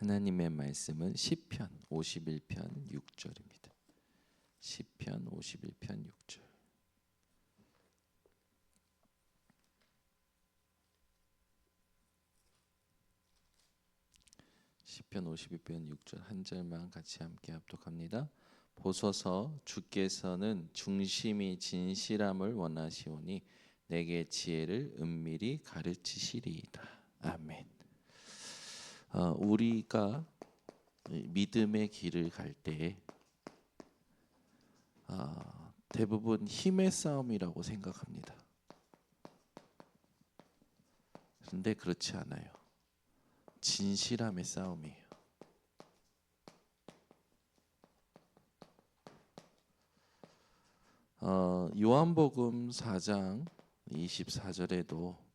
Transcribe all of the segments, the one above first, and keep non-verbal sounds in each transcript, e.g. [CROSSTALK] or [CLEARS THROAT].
하나님의 말씀은 시편 51편 6절입니다. 시편 51편 6절. 시편 52편 6절 한 절만 같이 함께 합독합니다. 보소서 주께서는 중심이 진실함을 원하시오니 내게 지혜를 은밀히 가르치시리이다. 아멘. 어, 우리가 믿음의 길을 갈때 어, 대부분 힘의 싸움이라고 생각합니다. 그런데 그렇지 않아요. 진실함의 싸움이에요. 어, 요한복음 4장 24절에도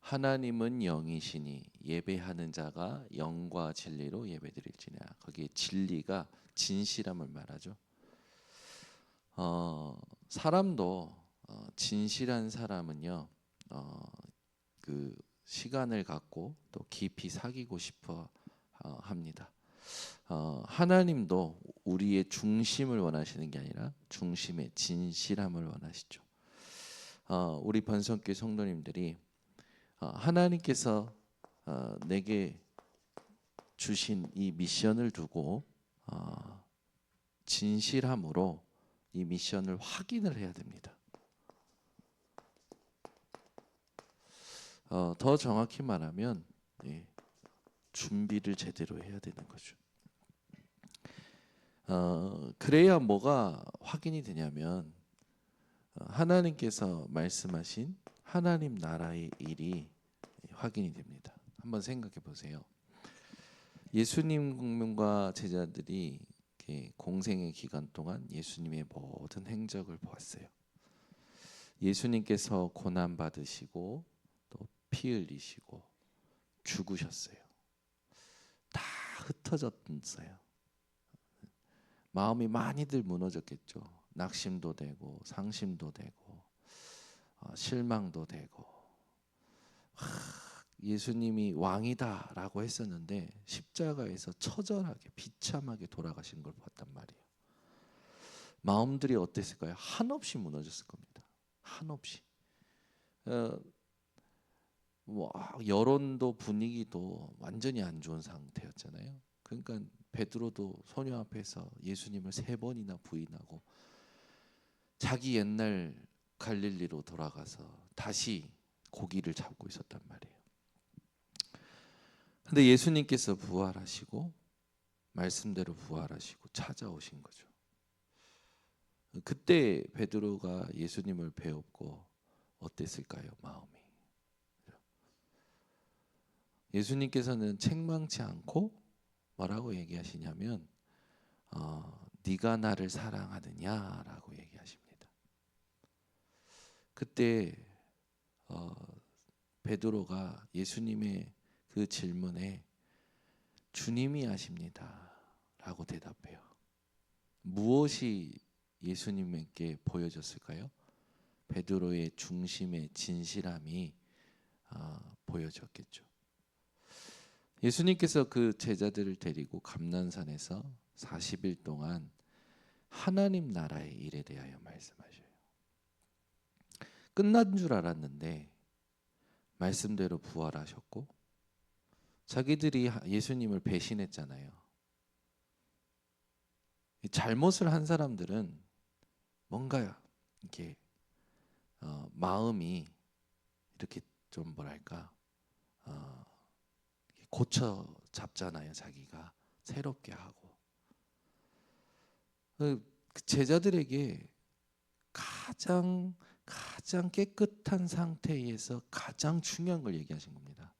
하나님은 영이시니 예배하는 자가 영과 진리로 예배드릴지냐 거기에 진리가 진실함을 말하죠. 어, 사람도 어, 진실한 사람은요 어, 그 시간을 갖고 또 깊이 사귀고 싶어 어, 합니다. 어, 하나님도 우리의 중심을 원하시는 게 아니라 중심의 진실함을 원하시죠. 어, 우리 번성교 성도님들이 어, 하나님께서 어, 내게 주신 이 미션을 두고 어, 진실함으로 이 미션을 확인을 해야 됩니다. 어, 더 정확히 말하면 예, 준비를 제대로 해야 되는 거죠. 어, 그래야 뭐가 확인이 되냐면 어, 하나님께서 말씀하신 하나님 나라의 일이 확인이 됩니다. 한번 생각해 보세요. 예수님과 제자들이 공생의 기간 동안 예수님의 모든 행적을 보았어요. 예수님께서 고난 받으시고 또 피 흘리시고 죽으셨어요. 다 흩어졌어요. 마음이 많이들 무너졌겠죠. 낙심도 되고 상심도 되고 어, 실망도 되고 하, 예수님이 왕이다라고 했었는데 십자가에서 처절하게 비참하게 돌아가신 걸 봤단 말이에요. 마음들이 어땠을까요? 한없이 무너졌을 겁니다. 한없이. 어, 뭐 아, 여론도 분위기도 완전히 안 좋은 상태였잖아요. 그러니까 베드로도 소녀 앞에서 예수님을 세 번이나 부인하고 자기 옛날 갈릴리로 돌아가서 다시 고기를 잡고 있었단 말이에요. 근데 예수님께서 부활하시고 말씀대로 부활하시고 찾아오신 거죠. 그때 베드로가 예수님을 배웠고 어땠을까요, 마음이? 예수님께서는 책망치 않고 뭐라고 얘기하시냐면 어, 네가 나를 사랑하느냐라고 얘기하십니다. 그때 어, 베드로가 예수님의 그 질문에 주님이 아십니다라고 대답해요. 무엇이 예수님께 보여졌을까요? 베드로의 중심의 진실함이 어, 보여졌겠죠. 예수님께서 그 제자들을 데리고 감난산에서 40일 동안 하나님 나라의 일에 대하여 말씀하셔요. 끝난 줄 알았는데 말씀대로 부활하셨고 자기들이 예수님을 배신했잖아요. 잘못을 한 사람들은 뭔가 이렇게 어, 마음이 이렇게 좀 뭐랄까 어, 고쳐 잡잖아요. 자기가 새롭게 하고 그 제자들에게 가장 가장 깨끗한 상태에서 가장 중요한 걸 얘기하신 겁니다.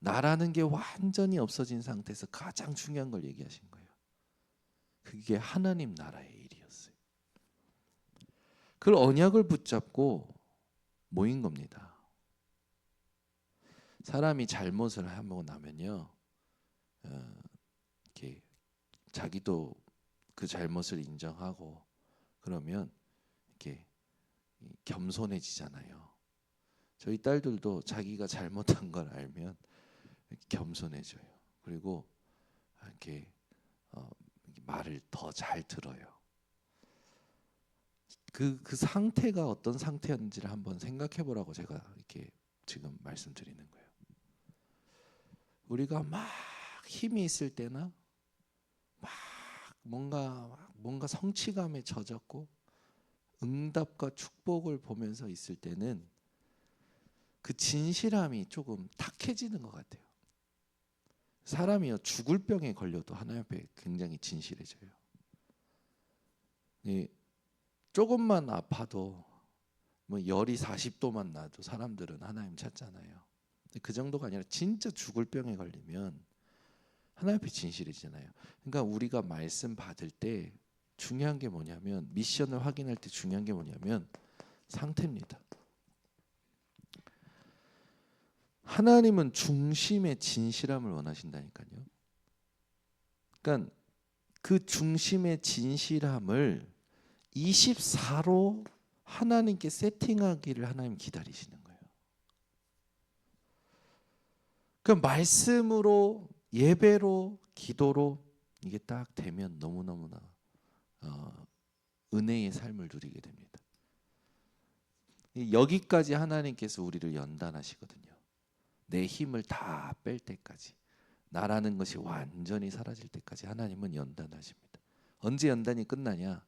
나라는 게 완전히 없어진 상태에서 가장 중요한 걸 얘기하신 거예요. 그게 하나님 나라의 일이었어요. 그 언약을 붙잡고 모인 겁니다. 사람이 잘못을 하고 나면요, 어, 이렇게 자기도 그 잘못을 인정하고 그러면 이렇게 겸손해지잖아요. 저희 딸들도 자기가 잘못한 걸 알면 겸손해져요. 그리고 이렇게 어, 말을 더 잘 들어요. 그, 그 상태가 어떤 상태였는지를 한번 생각해 보라고 제가 이렇게 지금 말씀드리는 거예요. 우리가 막 힘이 있을 때나 막 뭔가 뭔가 성취감에 젖었고 응답과 축복을 보면서 있을 때는 그 진실함이 조금 탁해지는 것 같아요. 사람이요 죽을 병에 걸려도 하나님 앞에 굉장히 진실해져요. 이 조금만 아파도 뭐 열이 40도만 나도 사람들은 하나님 찾잖아요. 그 정도가 아니라 진짜 죽을 병에 걸리면 하나님 앞에 진실해지잖아요. 그러니까 우리가 말씀 받을 때 중요한 게 뭐냐면 미션을 확인할 때 중요한 게 뭐냐면 상태입니다. 하나님은 중심의 진실함을 원하신다니까요. 그러니까 그 중심의 진실함을 24로 하나님께 세팅하기를 하나님 기다리시는 거예요. 그 말씀으로 예배로 기도로 이게 딱 되면 너무 너무나 어, 은혜의 삶을 누리게 됩니다. 여기까지 하나님께서 우리를 연단하시거든요. 내 힘을 다 뺄 때까지 나라는 것이 완전히 사라질 때까지 하나님은 연단하십니다. 언제 연단이 끝나냐?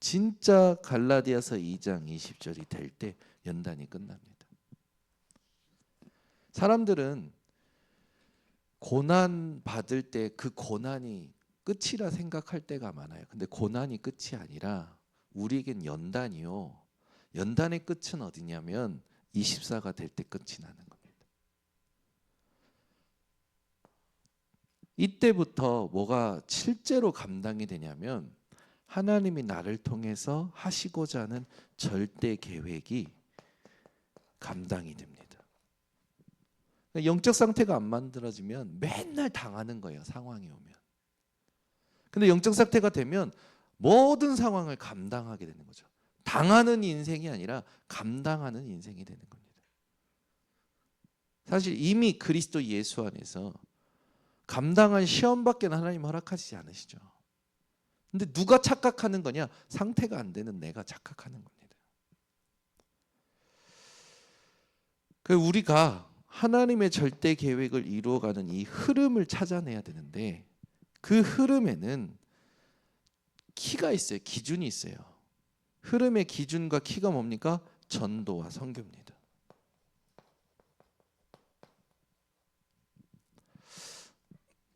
진짜 갈라디아서 2장 20절이 될 때 연단이 끝납니다. 사람들은 고난 받을 때 그 고난이 끝이라 생각할 때가 많아요. 근데 고난이 끝이 아니라 우리에겐 연단이요. 연단의 끝은 어디냐면 24가 될 때 끝이 나는 겁니다. 이때부터 뭐가 실제로 감당이 되냐면 하나님이 나를 통해서 하시고자 하는 절대 계획이 감당이 됩니다. 영적 상태가 안 만들어지면 맨날 당하는 거예요. 상황이 오면. 근데 영적 상태가 되면 모든 상황을 감당하게 되는 거죠. 당하는 인생이 아니라 감당하는 인생이 되는 겁니다. 사실 이미 그리스도 예수 안에서 감당한 시험밖에 하나님 허락하시지 않으시죠. 근데 누가 착각하는 거냐? 상태가 안 되는 내가 착각하는 겁니다. 그 우리가 하나님의 절대 계획을 이루어가는 이 흐름을 찾아내야 되는데 그 흐름에는 키가 있어요. 기준이 있어요. 흐름의 기준과 키가 뭡니까? 전도와 선교입니다.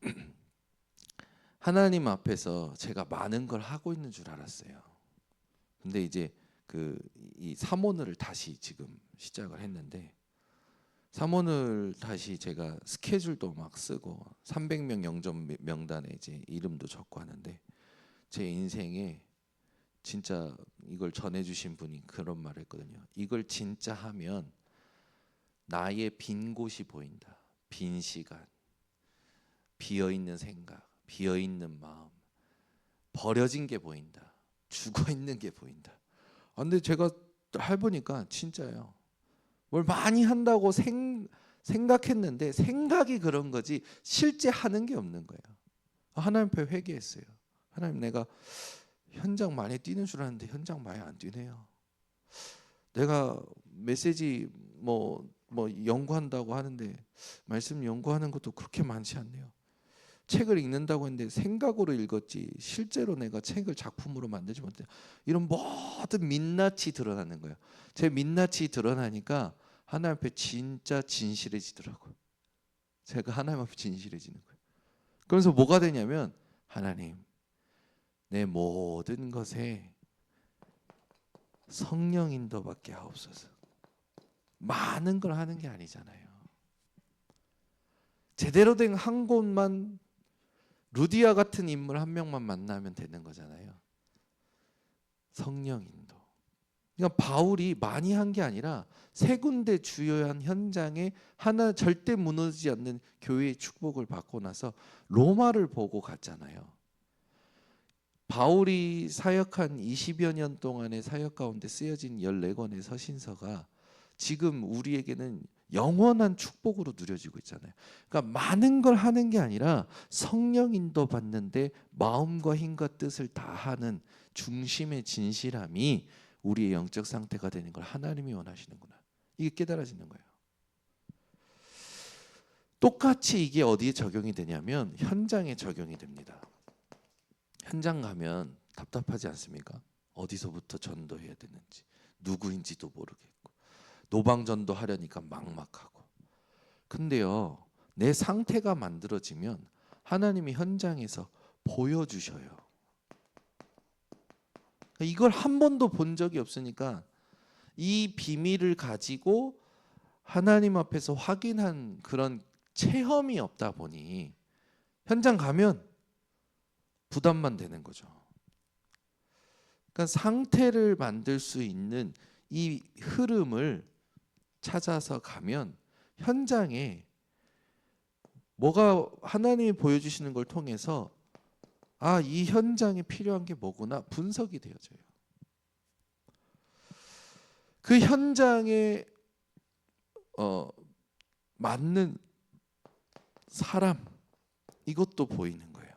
[CLEARS THROAT] 하나님 앞에서 제가 많은 걸 하고 있는 줄 알았어요. 근데 이제 그 이 사모늘을 다시 지금 시작을 했는데 사모늘 다시 제가 스케줄도 막 쓰고 300명 영점 명단에 이제 이름도 적고 하는데 제 인생에 진짜 이걸 전해주신 분이 그런 말을 했거든요. 이걸 진짜 하면 나의 빈 곳이 보인다. 빈 시간, 비어 있는 생각, 비어 있는 마음, 버려진 게 보인다. 죽어 있는 게 보인다. 아, 근데 제가 해보니까 진짜요. 뭘 많이 한다고 생, 생각했는데 생각이 그런 거지 실제 하는 게 없는 거예요. 아, 하나님 앞에 회개했어요. 하나님 내가 현장 많이 뛰는 줄 알았는데 현장 많이 안 뛰네요. 내가 메시지 뭐, 뭐 연구한다고 하는데 말씀 연구하는 것도 그렇게 많지 않네요. 책을 읽는다고 했는데 생각으로 읽었지 실제로 내가 책을 작품으로 만들지 못해. 이런 모든 민낯이 드러나는 거예요. 제 민낯이 드러나니까 하나님 앞에 진짜 진실해지더라고요. 제가 하나님 앞에 진실해지는 거예요. 그래서 뭐가 되냐면 하나님 내 모든 것에 성령 인도밖에 하옵소서. 많은 걸 하는 게 아니잖아요. 제대로 된 한 곳만 루디아 같은 인물 한 명만 만나면 되는 거잖아요. 성령 인도. 그러니까 바울이 많이 한 게 아니라 세 군데 주요한 현장에 하나 절대 무너지지 않는 교회의 축복을 받고 나서 로마를 보고 갔잖아요. 바울이 사역한 20여 년 동안의 사역 가운데 쓰여진 14권의 서신서가 지금 우리에게는 영원한 축복으로 누려지고 있잖아요. 그러니까 많은 걸 하는 게 아니라 성령 인도 받는데 마음과 힘과 뜻을 다하는 중심의 진실함이 우리의 영적 상태가 되는 걸 하나님이 원하시는구나. 이게 깨달아지는 거예요. 똑같이 이게 어디에 적용이 되냐면 현장에 적용이 됩니다. 현장 가면 답답하지 않습니까? 어디서부터 전도해야 되는지 누구인지도 모르겠고 노방 전도 하려니까 막막하고 근데요 내 상태가 만들어지면 하나님이 현장에서 보여주셔요 이걸 한 번도 본 적이 없으니까 이 비밀을 가지고 하나님 앞에서 확인한 그런 체험이 없다 보니 현장 가면 부담만 되는 거죠. 그러니까 상태를 만들 수 있는 이 흐름을 찾아서 가면 현장에 뭐가 하나님이 보여주시는 걸 통해서 아, 이 현장에 필요한 게 뭐구나 분석이 되어져요. 그 현장에 어, 맞는 사람 이것도 보이는 거예요.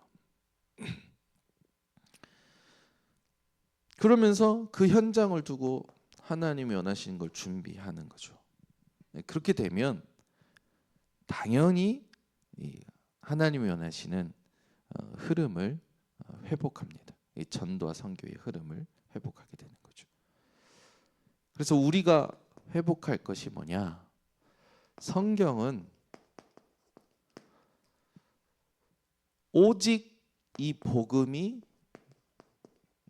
그러면서 그 현장을 두고 하나님이 원하시는 걸 준비하는 거죠. 네, 그렇게 되면 당연히 이 하나님이 원하시는 어, 흐름을 어, 회복합니다. 이 전도와 선교의 흐름을 회복하게 되는 거죠. 그래서 우리가 회복할 것이 뭐냐? 성경은 오직 이 복음이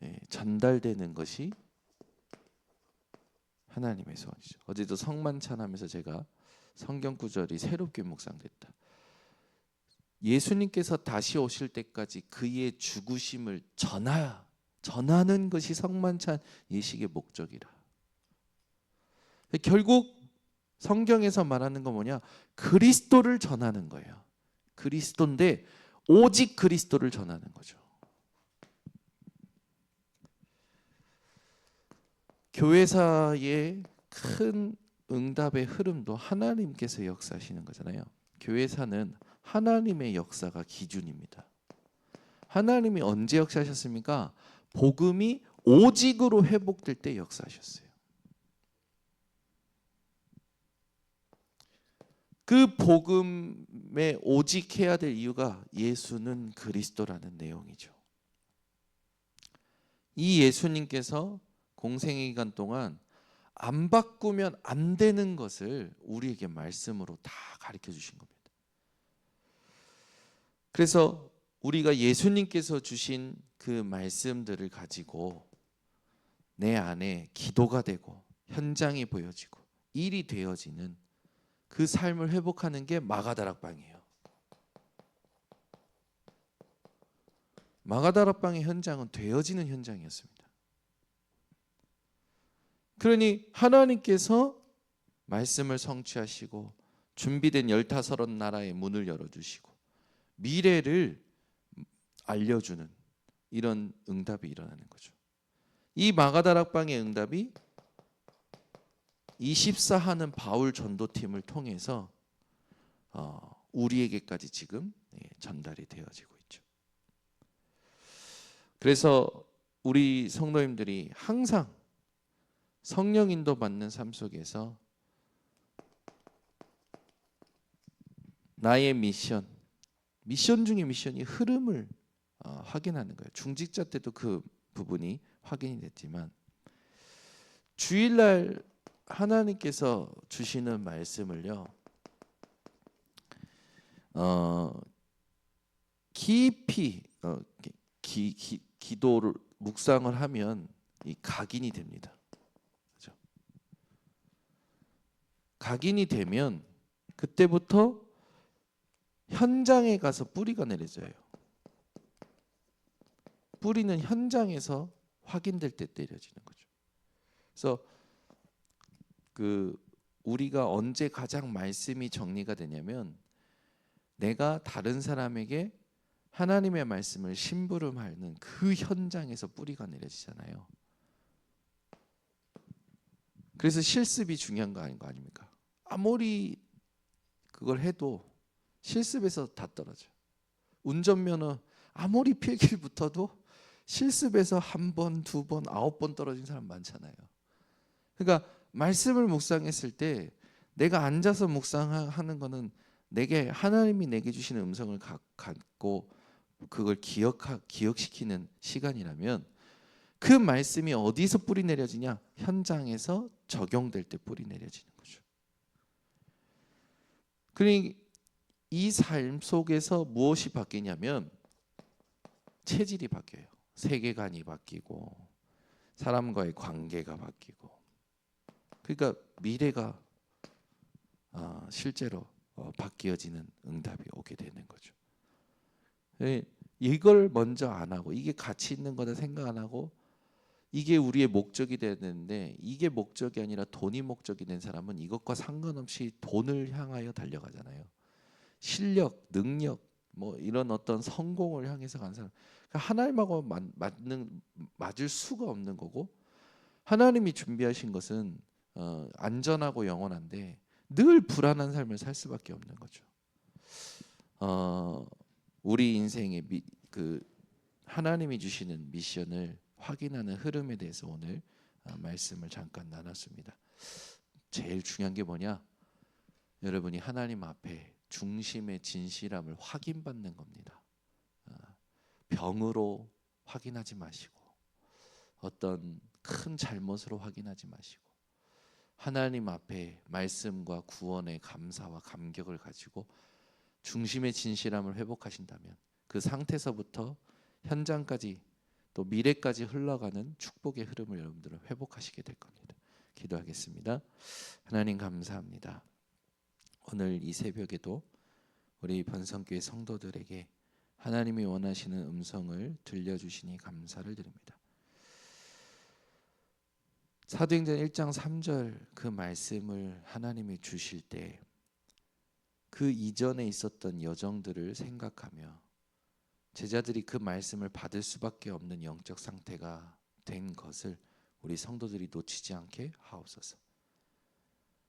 예, 전달되는 것이 하나님의 소원이죠. 어제도 성만찬하면서 제가 성경 구절이 새롭게 묵상됐다. 예수님께서 다시 오실 때까지 그의 죽으심을 전하 전하는 것이 성만찬 예식의 목적이라. 결국 성경에서 말하는 건 뭐냐? 그리스도를 전하는 거예요. 그리스도인데 오직 그리스도를 전하는 거죠. 교회사의 큰 응답의 흐름도 하나님께서 역사하시는 거잖아요. 교회사는 하나님의 역사가 기준입니다. 하나님이 언제 역사하셨습니까? 복음이 오직으로 회복될 때 역사하셨어요. 그 복음에 오직해야 될 이유가 예수는 그리스도라는 내용이죠. 이 예수님께서 공생의 기간 동안 안 바꾸면 안 되는 것을 우리에게 말씀으로 다 가르쳐 주신 겁니다. 그래서 우리가 예수님께서 주신 그 말씀들을 가지고 내 안에 기도가 되고 현장이 보여지고 일이 되어지는 그 삶을 회복하는 게 마가다락방이에요. 마가다락방의 현장은 되어지는 현장이었습니다. 그러니 하나님께서 말씀을 성취하시고 준비된 열다섯 나라의 문을 열어주시고 미래를 알려주는 이런 응답이 일어나는 거죠. 이 마가다락방의 응답이 24 하는 바울 전도팀을 통해서 어, 우리에게까지 지금 예, 전달이 되어지고 있죠. 그래서 우리 성도님들이 항상 성령 인도 받는 삶 속에서 나의 미션, 미션 중의 미션이 흐름을 어, 확인하는 거예요. 중직자 때도 그 부분이 확인이 됐지만 주일날 하나님께서 주시는 말씀을요. 어, 깊이 어, 기, 기, 기도를 묵상을 하면 이 각인이 됩니다. 그죠? 각인이 되면 그때부터 현장에 가서 뿌리가 내려져요. 뿌리는 현장에서 확인될 때 내려지는 거죠. 그래서 그 우리가 언제 가장 말씀이 정리가 되냐면 내가 다른 사람에게 하나님의 말씀을 심부름하는 그 현장에서 뿌리가 내려지잖아요. 그래서 실습이 중요한 거 아닌 거 아닙니까? 아무리 그걸 해도 실습에서 다 떨어져. 운전면허 아무리 필기를 붙어도 실습에서 한 번, 두 번, 아홉 번 떨어진 사람 많잖아요. 그러니까 말씀을 묵상했을 때 내가 앉아서 묵상하는 거는 내게 하나님이 내게 주시는 음성을 가- 갖고 그걸 기억하 기억시키는 시간이라면 그 말씀이 어디서 뿌리 내려지냐? 현장에서 적용될 때 뿌리 내려지는 거죠. 그러니 이 삶 속에서 무엇이 바뀌냐면 체질이 바뀌어요. 세계관이 바뀌고 사람과의 관계가 바뀌고 그러니까 미래가 아, 실제로 어, 바뀌어지는 응답이 오게 되는 거죠. 예, 이걸 먼저 안 하고 이게 가치 있는 거다 생각 안 하고 이게 우리의 목적이 되는데 이게 목적이 아니라 돈이 목적이 된 사람은 이것과 상관없이 돈을 향하여 달려가잖아요. 실력, 능력, 뭐 이런 어떤 성공을 향해서 간 사람. 그러니까 하나님하고 맞, 맞는 맞을 수가 없는 거고 하나님이 준비하신 것은 어, 안전하고 영원한데 늘 불안한 삶을 살 수밖에 없는 거죠. 어, 우리 인생의 미, 그 하나님이 주시는 미션을 확인하는 흐름에 대해서 오늘 어, 말씀을 잠깐 나눴습니다. 제일 중요한 게 뭐냐? 여러분이 하나님 앞에 중심의 진실함을 확인받는 겁니다. 어, 병으로 확인하지 마시고 어떤 큰 잘못으로 확인하지 마시고 하나님 앞에 말씀과 구원의 감사와 감격을 가지고 중심의 진실함을 회복하신다면 그 상태에서부터 현장까지 또 미래까지 흘러가는 축복의 흐름을 여러분들은 회복하시게 될 겁니다. 기도하겠습니다. 하나님 감사합니다. 오늘 이 새벽에도 우리 번성교회 성도들에게 하나님이 원하시는 음성을 들려주시니 감사를 드립니다. 사도행전 1장 3절 그 말씀을 하나님이 주실 때 그 이전에 있었던 여정들을 생각하며 제자들이 그 말씀을 받을 수밖에 없는 영적 상태가 된 것을 우리 성도들이 놓치지 않게 하옵소서.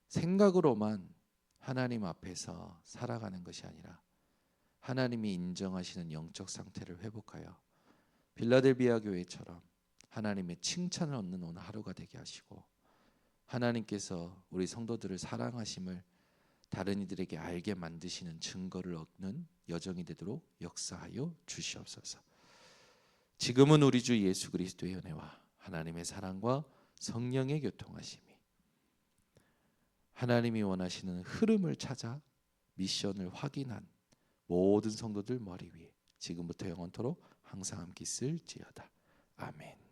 생각으로만 하나님 앞에서 살아가는 것이 아니라 하나님이 인정하시는 영적 상태를 회복하여 빌라델비아 교회처럼 하나님의 칭찬을 얻는 오늘 하루가 되게 하시고 하나님께서 우리 성도들을 사랑하심을 다른 이들에게 알게 만드시는 증거를 얻는 여정이 되도록 역사하여 주시옵소서. 지금은 우리 주 예수 그리스도의 은혜와 하나님의 사랑과 성령의 교통하심이 하나님이 원하시는 흐름을 찾아 미션을 확인한 모든 성도들 머리 위에 지금부터 영원토록 항상 함께 있을지어다. 아멘.